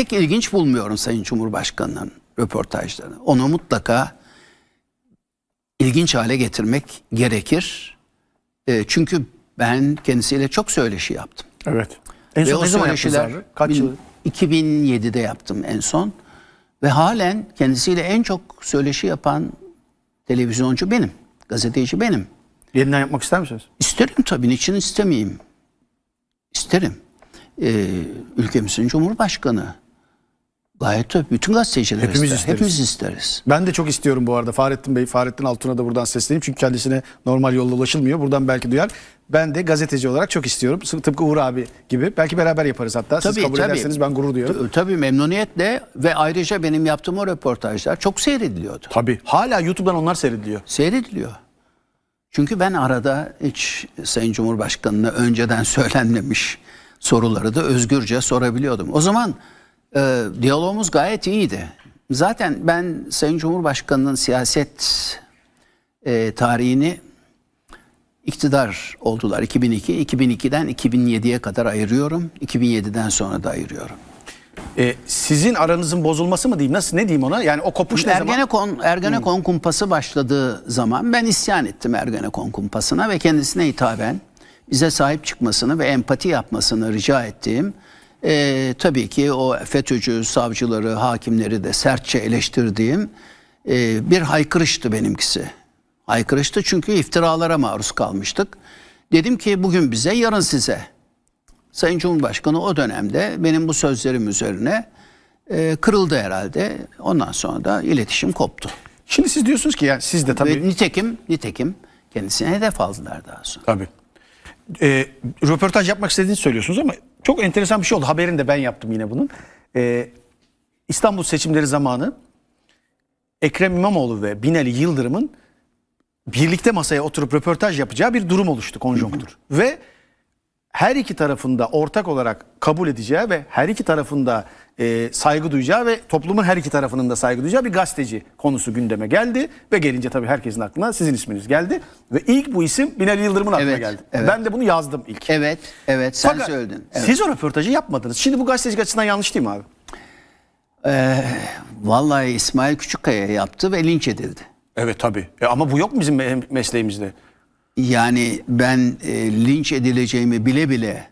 pek ilginç bulmuyorum Sayın Cumhurbaşkanı'nın röportajlarını. Onu mutlaka ilginç hale getirmek gerekir. E, çünkü ben kendisiyle çok söyleşi yaptım. Evet. En Ve son o ne zaman yaptınız söyleşiler? Kaç yıl? bin- 2007'de yaptım en son. Ve halen kendisiyle en çok söyleşi yapan televizyoncu benim. Gazeteci benim. Yeniden yapmak ister misiniz? İsterim tabii. Niçin istemeyeyim? İsterim. Ee, ülkemizin Cumhurbaşkanı. Gayet tabii. Bütün gazeteciler Hepimiz ister. isteriz. Hepimiz isteriz. Ben de çok istiyorum bu arada. Fahrettin Bey, Fahrettin Altun'a da buradan sesleneyim. Çünkü kendisine normal yolla ulaşılmıyor. Buradan belki duyar. Ben de gazeteci olarak çok istiyorum. Tıpkı Uğur abi gibi. Belki beraber yaparız hatta. Siz Tabii, kabul tabii. ederseniz ben gurur duyuyorum. T- Tabii memnuniyetle ve ayrıca benim yaptığım o röportajlar çok seyrediliyordu. Tabii. Hala YouTube'dan onlar seyrediliyor. Seyrediliyor. Çünkü ben arada hiç Sayın Cumhurbaşkanı'na önceden söylenmemiş soruları da özgürce sorabiliyordum. O zaman e, diyalogumuz gayet iyiydi. Zaten ben Sayın Cumhurbaşkanı'nın siyaset e, tarihini iktidar oldular 2002. 2002'den 2007'ye kadar ayırıyorum. 2007'den sonra da ayırıyorum. Ee, sizin aranızın bozulması mı diyeyim? Nasıl ne diyeyim ona? Yani o kopuş ne zaman? Ergenekon, Ergenekon kumpası başladığı zaman ben isyan ettim Ergenekon kumpasına ve kendisine hitaben bize sahip çıkmasını ve empati yapmasını rica ettiğim e, tabii ki o FETÖ'cü savcıları, hakimleri de sertçe eleştirdiğim e, bir haykırıştı benimkisi. Haykırıştı çünkü iftiralara maruz kalmıştık. Dedim ki bugün bize, yarın size. Sayın Cumhurbaşkanı o dönemde benim bu sözlerim üzerine e, kırıldı herhalde. Ondan sonra da iletişim koptu. Şimdi siz diyorsunuz ki yani siz de tabii. Ve nitekim, nitekim kendisine hedef aldılar daha sonra. Tabii. Ee, röportaj yapmak istediğinizi söylüyorsunuz ama çok enteresan bir şey oldu. Haberini de ben yaptım yine bunun. Ee, İstanbul seçimleri zamanı Ekrem İmamoğlu ve Binali Yıldırım'ın birlikte masaya oturup röportaj yapacağı bir durum oluştu konjonktür. ve her iki tarafında ortak olarak kabul edeceği ve her iki tarafında e, saygı duyacağı ve toplumun her iki tarafının da saygı duyacağı bir gazeteci konusu gündeme geldi. Ve gelince tabii herkesin aklına sizin isminiz geldi. Ve ilk bu isim Binali Yıldırım'ın aklına Evet, geldi. evet. Ben de bunu yazdım ilk. Evet, evet sen Fakat söyledin. Evet. siz o röportajı yapmadınız. Şimdi bu gazetecilik açısından yanlış değil mi abi? Vallahi İsmail Küçükkaya yaptı ve linç edildi. Evet tabii. E, ama bu yok mu bizim me- mesleğimizde? Yani ben e, linç edileceğimi bile bile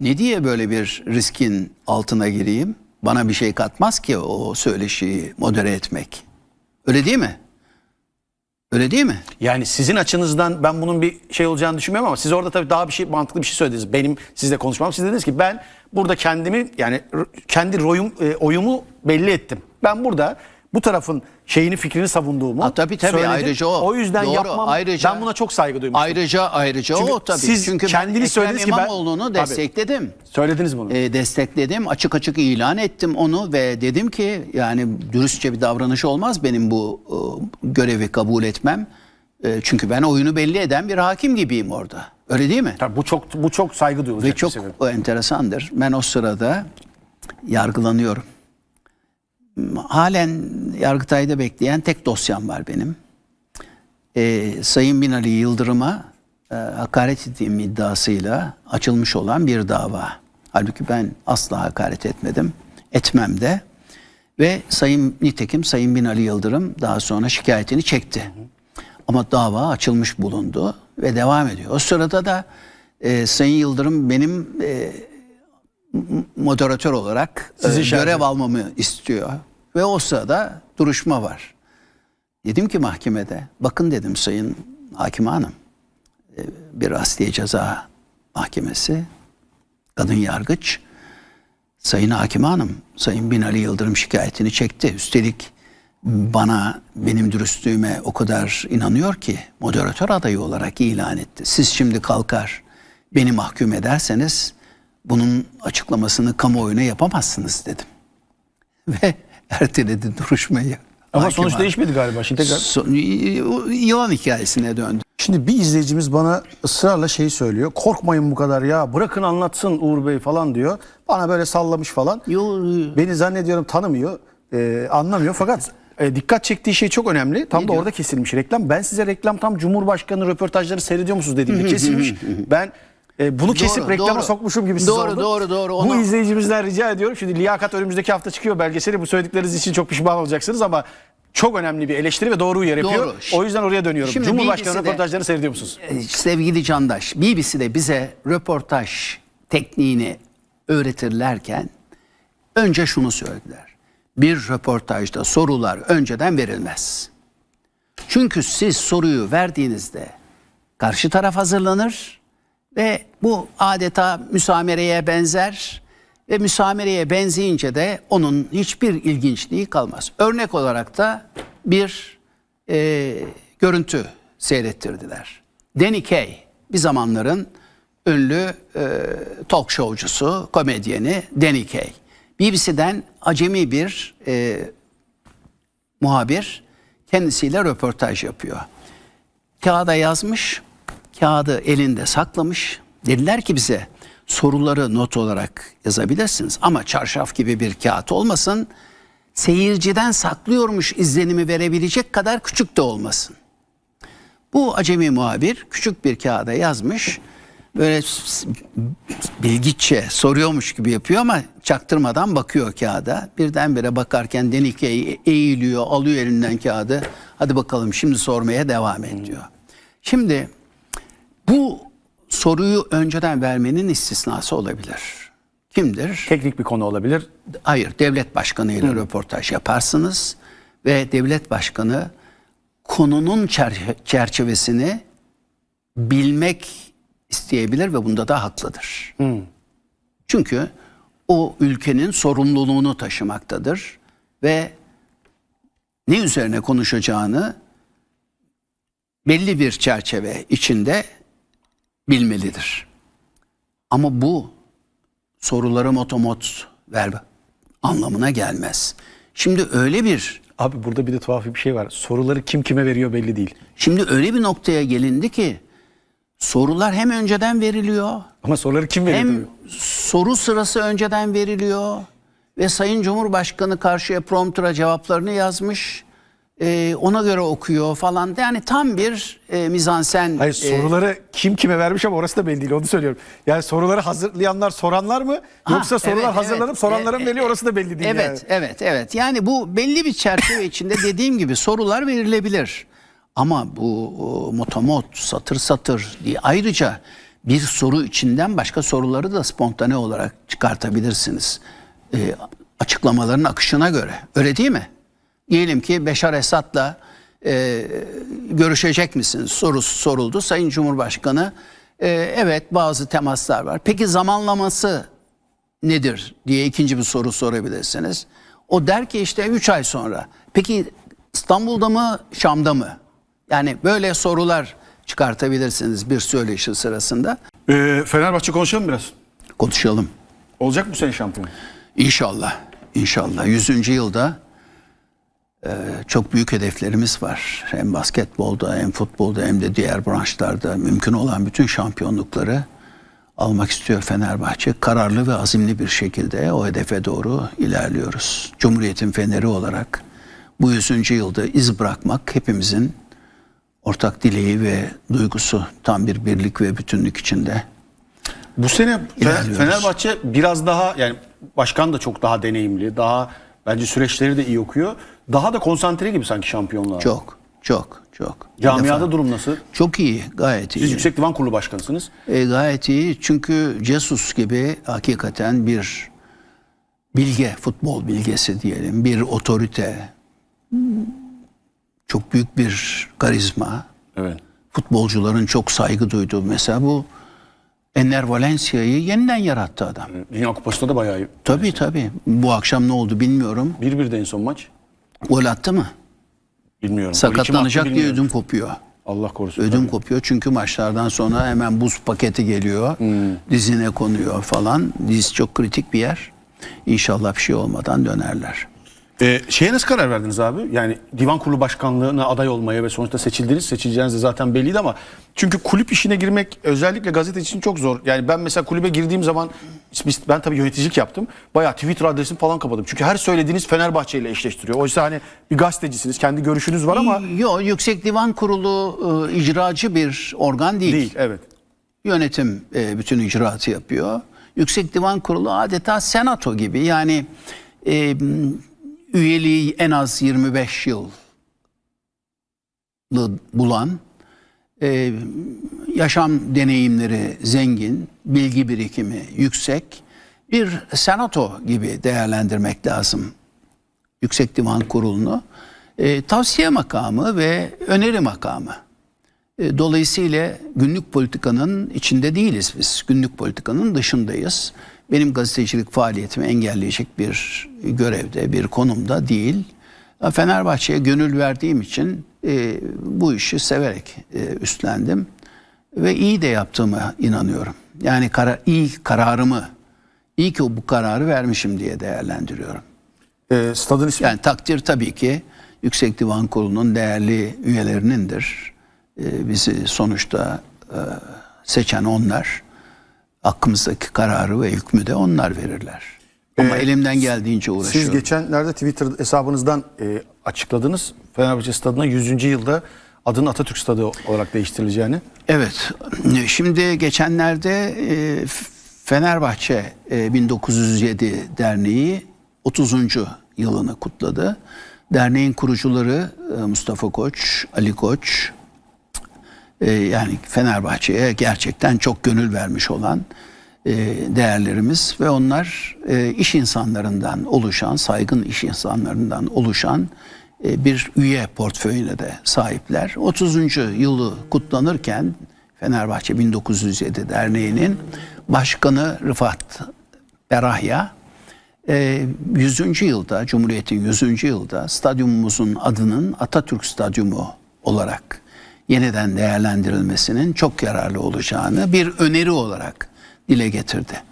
ne diye böyle bir riskin altına gireyim? Bana bir şey katmaz ki o söyleşiyi modere etmek. Öyle değil mi? Öyle değil mi? Yani sizin açınızdan ben bunun bir şey olacağını düşünmüyorum ama siz orada tabii daha bir şey mantıklı bir şey söylediniz. Benim sizle konuşmam. Siz dediniz ki ben burada kendimi yani kendi royum, e, oyumu belli ettim. Ben burada bu tarafın şeyini fikrini savunduğumu Ha, tabii tabii söyledim. ayrıca o. O yüzden Doğru, yapmam. ayrıca- ben buna çok saygı duymuştum. Ayrıca ayrıca Çünkü o tabii. siz Çünkü kendiniz ben söylediniz Ekrem ki ben- İmamoğlu'nu Tabii. destekledim. Söylediniz bunu. E, destekledim. Açık açık ilan ettim onu ve dedim ki yani dürüstçe bir davranış olmaz benim bu e, görevi kabul etmem. E, çünkü ben oyunu belli eden bir hakim gibiyim orada. Öyle değil mi? Tabii bu çok bu çok saygı duyulacak Ve bir çok sebep. o enteresandır. Ben o sırada yargılanıyorum. Halen Yargıtay'da bekleyen tek dosyam var benim. Ee, Sayın Binali Yıldırım'a e, hakaret ettiğim iddiasıyla açılmış olan bir dava. Halbuki ben asla hakaret etmedim. Etmem de. Ve Sayın nitekim Sayın Binali Yıldırım daha sonra şikayetini çekti. Ama dava açılmış bulundu ve devam ediyor. O sırada da e, Sayın Yıldırım benim e, moderatör olarak e, Sizi görev almamı istiyor. Ve o sırada duruşma var. Dedim ki mahkemede bakın dedim Sayın Hakim Hanım e, bir asliye ceza mahkemesi kadın yargıç Sayın Hakim Hanım Sayın Binali Yıldırım şikayetini çekti. Üstelik bana benim dürüstlüğüme o kadar inanıyor ki moderatör adayı olarak ilan etti. Siz şimdi kalkar beni mahkum ederseniz bunun açıklamasını kamuoyuna yapamazsınız dedim. Ve erteledi duruşmayı. Ama Hakim sonuç hanım. değişmedi galiba. Şimdi tekrar Son- yılan hikayesine döndü. Şimdi bir izleyicimiz bana ısrarla şeyi söylüyor. Korkmayın bu kadar ya bırakın anlatsın Uğur Bey falan diyor. Bana böyle sallamış falan. Yo, Beni zannediyorum tanımıyor, e, anlamıyor. Fakat e, dikkat çektiği şey çok önemli. Tam da diyor? orada kesilmiş reklam. Ben size reklam tam Cumhurbaşkanı röportajları seyrediyor musunuz dediğimde kesilmiş. ben E, bunu kesip Doğru, reklama doğru. sokmuşum gibi siz Doğru, oldu. doğru, doğru. Bu Onu- izleyicimizden rica ediyorum. Şimdi liyakat önümüzdeki hafta çıkıyor belgeseli. Bu söyledikleriniz için çok pişman olacaksınız ama çok önemli bir eleştiri ve doğru yapıyor. Doğru. O yüzden oraya dönüyorum. Şimdi Cumhurbaşkanı BBC'de röportajlarını seyrediyor musunuz? E, sevgili Candaş, BBC'de bize röportaj tekniğini öğretirlerken önce şunu söylediler. Bir röportajda sorular önceden verilmez. Çünkü siz soruyu verdiğinizde karşı taraf hazırlanır ve bu adeta müsamereye benzer ve müsamereye benzeyince de onun hiçbir ilginçliği kalmaz. Örnek olarak da bir e, görüntü seyrettirdiler. Danny Kaye bir zamanların ünlü e, talk showcusu, komedyeni Danny Kaye. BBC'den acemi bir e, muhabir kendisiyle röportaj yapıyor. Kağıda yazmış, kağıdı elinde saklamış. Dediler ki bize soruları not olarak yazabilirsiniz ama çarşaf gibi bir kağıt olmasın. Seyirciden saklıyormuş izlenimi verebilecek kadar küçük de olmasın. Bu acemi muhabir küçük bir kağıda yazmış. Böyle bilgiçe soruyormuş gibi yapıyor ama çaktırmadan bakıyor kağıda. Birdenbire bakarken Denike eğiliyor, alıyor elinden kağıdı. Hadi bakalım şimdi sormaya devam et diyor. Şimdi bu soruyu önceden vermenin istisnası olabilir. Kimdir? Teknik bir konu olabilir. Hayır, devlet başkanıyla röportaj yaparsınız ve devlet başkanı konunun çer- çerçevesini bilmek isteyebilir ve bunda da haklıdır. Çünkü o ülkenin sorumluluğunu taşımaktadır ve ne üzerine konuşacağını belli bir çerçeve içinde bilmelidir. Ama bu soruları motomot ver anlamına gelmez. Şimdi öyle bir Abi burada bir de tuhaf bir şey var. Soruları kim kime veriyor belli değil. şimdi öyle bir noktaya gelindi ki sorular hem önceden veriliyor Ama soruları kim veriyor? hem soru sırası önceden veriliyor ve Sayın Cumhurbaşkanı karşıya promptura cevaplarını yazmış. Ee, ona göre okuyor falan. Yani tam bir e, mizansen. Hayır e, soruları kim kime vermiş ama orası da belli değil onu söylüyorum. Yani soruları hazırlayanlar soranlar mı yoksa Ha, sorular evet, hazırlanıp evet. soranlara mı E, veriliyor orası da belli değil Evet, yani. evet, evet. Yani bu belli bir çerçeve içinde dediğim gibi sorular verilebilir. Ama bu o, motomot, satır satır diye ayrıca bir soru içinden başka soruları da spontane olarak çıkartabilirsiniz. Ee, açıklamaların akışına göre. Öyle değil mi? Diyelim ki Beşar Esad'la e, görüşecek misiniz sorusu soruldu. Sayın Cumhurbaşkanı e, evet bazı temaslar var. Peki zamanlaması nedir diye ikinci bir soru sorabilirsiniz. O der ki işte 3 ay sonra. Peki İstanbul'da mı Şam'da mı? Yani böyle sorular çıkartabilirsiniz bir söyleşi sırasında. Ee, Fenerbahçe konuşalım biraz. Konuşalım. Olacak mı sene şampiyon? İnşallah. İnşallah. 100. yılda e, çok büyük hedeflerimiz var. Hem basketbolda hem futbolda hem de diğer branşlarda mümkün olan bütün şampiyonlukları almak istiyor Fenerbahçe. Kararlı ve azimli bir şekilde o hedefe doğru ilerliyoruz. Cumhuriyetin feneri olarak bu 100. yılda iz bırakmak hepimizin ortak dileği ve duygusu tam bir birlik ve bütünlük içinde. Bu sene İlerliyoruz. Fenerbahçe biraz daha yani başkan da çok daha deneyimli. Daha bence süreçleri de iyi okuyor. Daha da konsantre gibi sanki şampiyonluğa. Çok, çok, çok. Camiada defa- durum nasıl? Çok iyi, gayet iyi. Siz Yüksek Divan Kurulu Başkanısınız. E, gayet iyi çünkü Jesus gibi hakikaten bir bilge, futbol bilgesi diyelim, bir otorite, çok büyük bir karizma, Evet. futbolcuların çok saygı duyduğu mesela bu Enner Valencia'yı yeniden yarattı adam. Dünya Kupası'nda da bayağı iyi. Tabii tabii. Bu akşam ne oldu bilmiyorum. 1-1'de en son maç. Gol attı mı? Bilmiyorum. Sakatlanacak diye bilmiyorum. ödüm kopuyor. Allah korusun. Ödüm kopuyor çünkü maçlardan sonra hemen buz paketi geliyor. Dizine konuyor falan. Diz çok kritik bir yer. İnşallah bir şey olmadan dönerler. Ee, şeye nasıl karar verdiniz abi? Yani divan kurulu başkanlığına aday olmaya ve sonuçta seçildiniz. Seçileceğiniz de zaten belliydi ama çünkü kulüp işine girmek özellikle gazete için çok zor. Yani ben mesela kulübe girdiğim zaman ben tabii yöneticilik yaptım. Bayağı Twitter adresimi falan kapadım. Çünkü her söylediğiniz Fenerbahçe ile eşleştiriyor. Oysa hani bir gazetecisiniz, kendi görüşünüz var ama Yok Yüksek Divan Kurulu e, icracı bir organ değil. değil. Evet. Yönetim e, bütün icraatı yapıyor. Yüksek Divan Kurulu adeta senato gibi. Yani e, üyeliği en az 25 yıl bulan, e, yaşam deneyimleri zengin, bilgi birikimi yüksek bir senato gibi değerlendirmek lazım Yüksek Divan Kurulu'nu. E, tavsiye makamı ve öneri makamı. E, Dolayısıyla günlük politikanın içinde değiliz biz. Günlük politikanın dışındayız. Benim gazetecilik faaliyetimi engelleyecek bir görevde, bir konumda değil. Fenerbahçe'ye gönül verdiğim için e, bu işi severek e, üstlendim. Ve iyi de yaptığıma inanıyorum. Yani karar, iyi kararımı, iyi ki bu kararı vermişim diye değerlendiriyorum. E, stadın ismi Yani takdir tabii ki Yüksek Divan Kurulu'nun değerli üyelerinindir. Ee, bizi sonuçta e, seçen onlar. Hakkımızdaki kararı ve hükmü de onlar verirler. Ama Ee, elimden geldiğince uğraşıyorum. Siz geçenlerde Twitter hesabınızdan e, açıkladınız. Fenerbahçe stadına 100. yılda adının Atatürk Stadı olarak değiştirileceğini. Evet. Şimdi geçenlerde e, Fenerbahçe e, 1907 Derneği 30. yılını kutladı. Derneğin kurucuları e, Mustafa Koç, Ali Koç, e, yani Fenerbahçe'ye gerçekten çok gönül vermiş olan e, değerlerimiz ve onlar e, iş insanlarından oluşan, saygın iş insanlarından oluşan bir üye portföyüne de sahipler. 30. yılı kutlanırken Fenerbahçe 1907 Derneği'nin başkanı Rıfat Berahya e, 100. yılda, Cumhuriyet'in 100. yılda stadyumumuzun adının Atatürk Stadyumu olarak yeniden değerlendirilmesinin çok yararlı olacağını bir öneri olarak dile getirdi.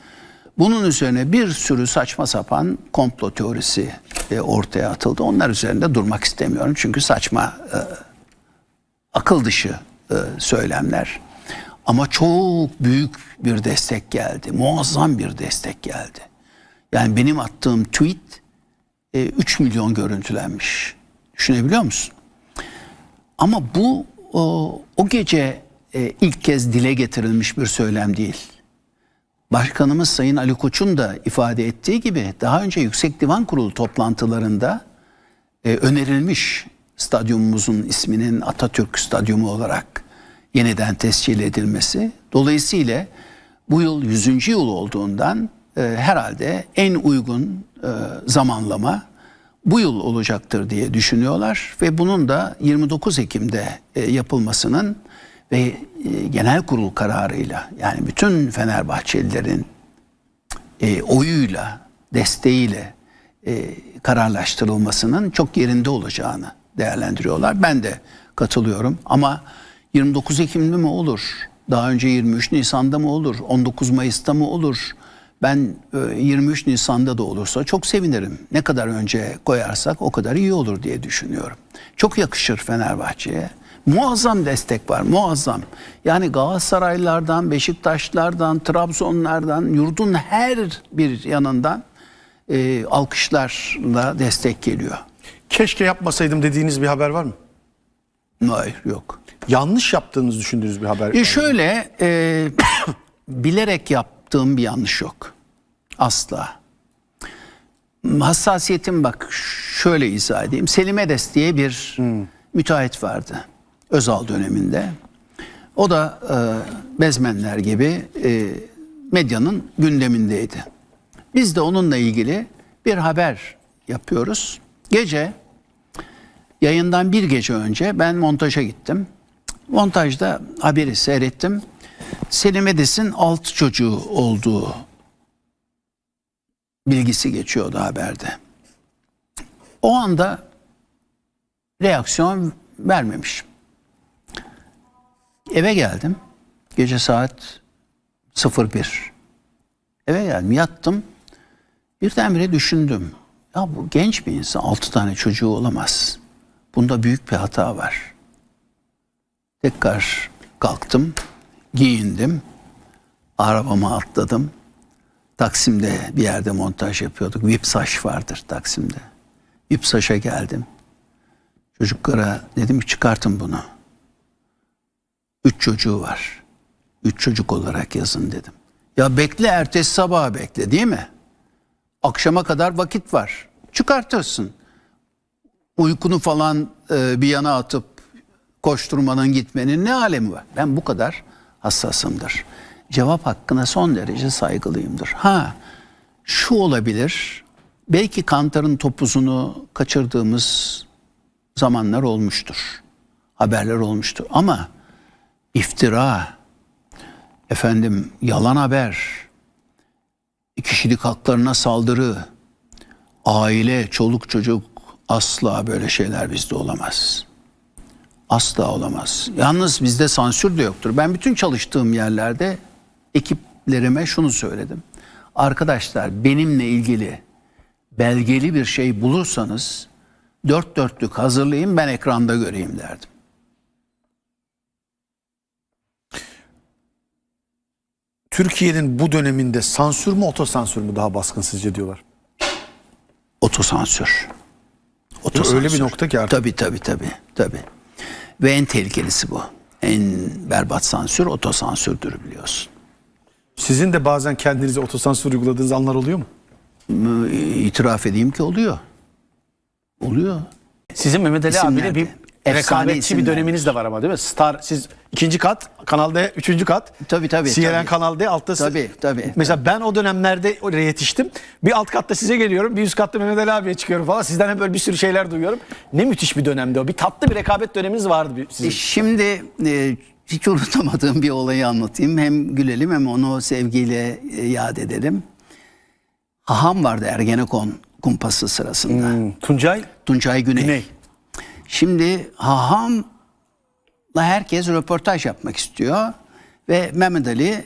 Bunun üzerine bir sürü saçma sapan komplo teorisi e, ortaya atıldı. Onlar üzerinde durmak istemiyorum çünkü saçma, e, akıl dışı e, söylemler. Ama çok büyük bir destek geldi. Muazzam bir destek geldi. Yani benim attığım tweet e, 3 milyon görüntülenmiş. Düşünebiliyor musun? Ama bu o, o gece e, ilk kez dile getirilmiş bir söylem değil. Başkanımız Sayın Ali Koç'un da ifade ettiği gibi daha önce Yüksek Divan Kurulu toplantılarında e, önerilmiş stadyumumuzun isminin Atatürk Stadyumu olarak yeniden tescil edilmesi. Dolayısıyla bu yıl 100. yıl olduğundan e, herhalde en uygun e, zamanlama bu yıl olacaktır diye düşünüyorlar ve bunun da 29 Ekim'de e, yapılmasının ve e, genel kurul kararıyla yani bütün Fenerbahçelilerin e, oyuyla, desteğiyle kararlaştırılmasının çok yerinde olacağını değerlendiriyorlar. Ben de katılıyorum ama 29 Ekim'de mi olur? Daha önce 23 Nisan'da mı olur? 19 Mayıs'ta mı olur? Ben e, 23 Nisan'da da olursa çok sevinirim. Ne kadar önce koyarsak o kadar iyi olur diye düşünüyorum. Çok yakışır Fenerbahçe'ye. Muazzam destek var, muazzam. Yani Galatasaraylılardan, Beşiktaşlardan, Trabzonlardan, yurdun her bir yanından e, alkışlarla destek geliyor. Keşke yapmasaydım dediğiniz bir haber var mı? Hayır, yok. Yanlış yaptığınız düşündüğünüz bir haber. E şöyle, e, bilerek yaptığım bir yanlış yok. Asla. Hassasiyetim bak şöyle izah edeyim. Selim Edes diye bir müteahhit vardı. Özal döneminde. O da e, bezmenler gibi e, medyanın gündemindeydi. Biz de onunla ilgili bir haber yapıyoruz. Gece yayından bir gece önce ben montaja gittim. Montajda haberi seyrettim. Selim Edis'in altı çocuğu olduğu bilgisi geçiyordu haberde. O anda reaksiyon vermemişim. Eve geldim. Gece saat 01. Eve geldim yattım. Birdenbire düşündüm. Ya bu genç bir insan altı tane çocuğu olamaz. Bunda büyük bir hata var. Tekrar kalktım, giyindim, arabama atladım. Taksim'de bir yerde montaj yapıyorduk. Vipsaş vardır Taksim'de. Vipsaş'a geldim. Çocuklara dedim çıkartın bunu. Üç çocuğu var. Üç çocuk olarak yazın dedim. Ya bekle ertesi sabah bekle değil mi? Akşama kadar vakit var. Çıkartırsın. Uykunu falan e, bir yana atıp koşturmanın gitmenin ne alemi var? Ben bu kadar hassasımdır. Cevap hakkına son derece saygılıyımdır. Ha şu olabilir. Belki kantarın topuzunu kaçırdığımız zamanlar olmuştur. Haberler olmuştur. Ama iftira, efendim yalan haber, kişilik haklarına saldırı, aile, çoluk çocuk asla böyle şeyler bizde olamaz. Asla olamaz. Yalnız bizde sansür de yoktur. Ben bütün çalıştığım yerlerde ekiplerime şunu söyledim. Arkadaşlar benimle ilgili belgeli bir şey bulursanız dört dörtlük hazırlayın ben ekranda göreyim derdim. Türkiye'nin bu döneminde sansür mü otosansür mü daha baskın sizce diyorlar. Otosansür. Öyle bir nokta ki artık. Tabii tabii tabii. tabii. Ve en tehlikelisi bu. En berbat sansür otosansürdür biliyorsun. Sizin de bazen kendinize otosansür uyguladığınız anlar oluyor mu? İtiraf edeyim ki oluyor. Oluyor. Sizin Mehmet Ali abiyle bir? Efsane rekabetçi bir döneminiz de var ama değil mi? Star siz ikinci kat, Kanal D üçüncü kat. Tabii, tabii, CNN tabii. Kanal D altta. Tabii, tabii. Mesela ben o dönemlerde oraya yetiştim. Bir alt katta size geliyorum. Bir üst katta Mehmet Ali abiye çıkıyorum falan. Sizden hep böyle bir sürü şeyler duyuyorum. Ne müthiş bir dönemdi o. Bir tatlı bir rekabet döneminiz vardı sizin. E, Şimdi e, hiç unutamadığım bir olayı anlatayım. Hem gülelim hem onu sevgiyle e, yad edelim. Haham vardı Ergenekon kumpası sırasında. Hmm, Tuncay Tuncay Güney. Güney. Şimdi Haham'la herkes röportaj yapmak istiyor. Ve Mehmet Ali e,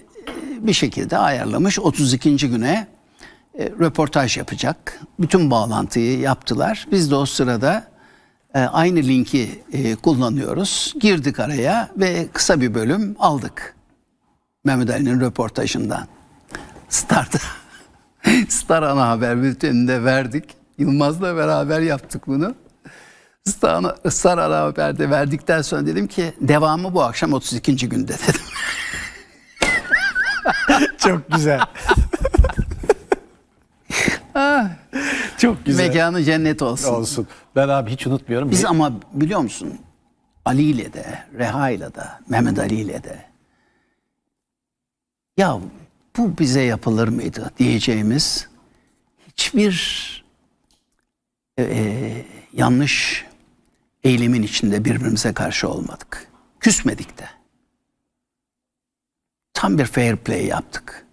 bir şekilde ayarlamış 32. güne e, röportaj yapacak. Bütün bağlantıyı yaptılar. Biz de o sırada e, aynı linki kullanıyoruz. Girdik araya ve kısa bir bölüm aldık. Mehmet Ali'nin röportajından. Star'da Star ana haber bülteninde verdik. Yılmaz'la beraber yaptık bunu. Star ana haberde verdikten sonra dedim ki devamı bu akşam 32. günde dedim. Çok güzel. Çok güzel. Mekanı cennet olsun. Olsun. Ben abi hiç unutmuyorum. Biz ama biliyor musun Ali ile de, Reha ile de, Mehmet Ali ile de ya bu bize yapılır mıydı diyeceğimiz hiçbir e, e, yanlış eylemin içinde birbirimize karşı olmadık. Küsmedik de. Tam bir fair play yaptık.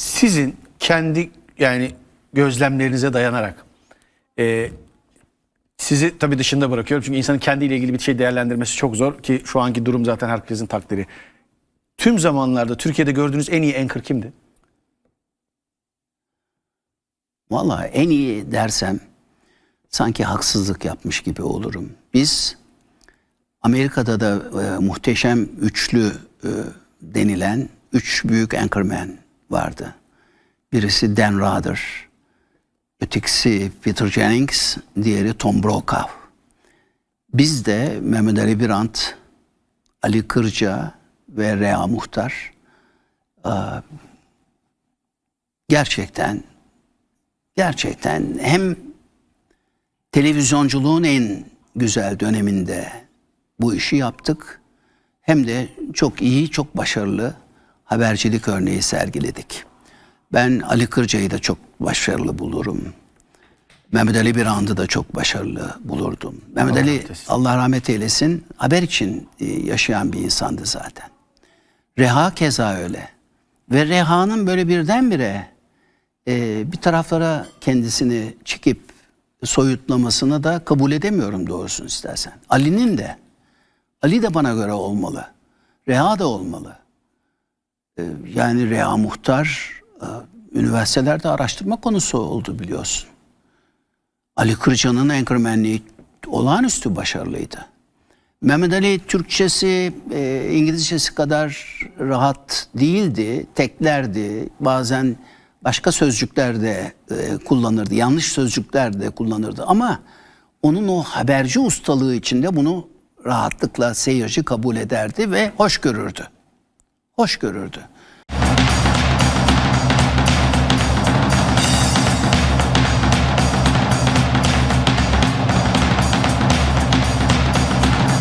sizin kendi yani gözlemlerinize dayanarak e, sizi tabii dışında bırakıyorum çünkü insanın kendiyle ilgili bir şey değerlendirmesi çok zor ki şu anki durum zaten herkesin takdiri. Tüm zamanlarda Türkiye'de gördüğünüz en iyi anchor kimdi? Vallahi en iyi dersem sanki haksızlık yapmış gibi olurum. Biz Amerika'da da e, muhteşem üçlü e, denilen üç büyük anchorman vardı. Birisi Dan Rather, ötekisi Peter Jennings, diğeri Tom Brokaw. Biz de Mehmet Ali Birant, Ali Kırca ve Rea Muhtar e, gerçekten gerçekten hem televizyonculuğun en güzel döneminde bu işi yaptık hem de çok iyi, çok başarılı habercilik örneği sergiledik. Ben Ali Kırca'yı da çok başarılı bulurum. Mehmet Ali Birand'ı da çok başarılı bulurdum. Mehmet Allah Ali rahmet. Allah rahmet eylesin haber için e, yaşayan bir insandı zaten. Reha keza öyle. Ve Reha'nın böyle birdenbire e, bir taraflara kendisini çekip soyutlamasını da kabul edemiyorum doğrusunu istersen. Ali'nin de. Ali de bana göre olmalı. Reha da olmalı. E, yani Reha Muhtar e, üniversitelerde araştırma konusu oldu biliyorsun. Ali Kırca'nın anchormanliği olağanüstü başarılıydı. Mehmet Ali Türkçesi, e, İngilizcesi kadar rahat değildi, teklerdi. Bazen başka sözcükler de e, kullanırdı, yanlış sözcükler de kullanırdı. Ama onun o haberci ustalığı içinde bunu rahatlıkla seyirci kabul ederdi ve hoş görürdü. Hoş görürdü.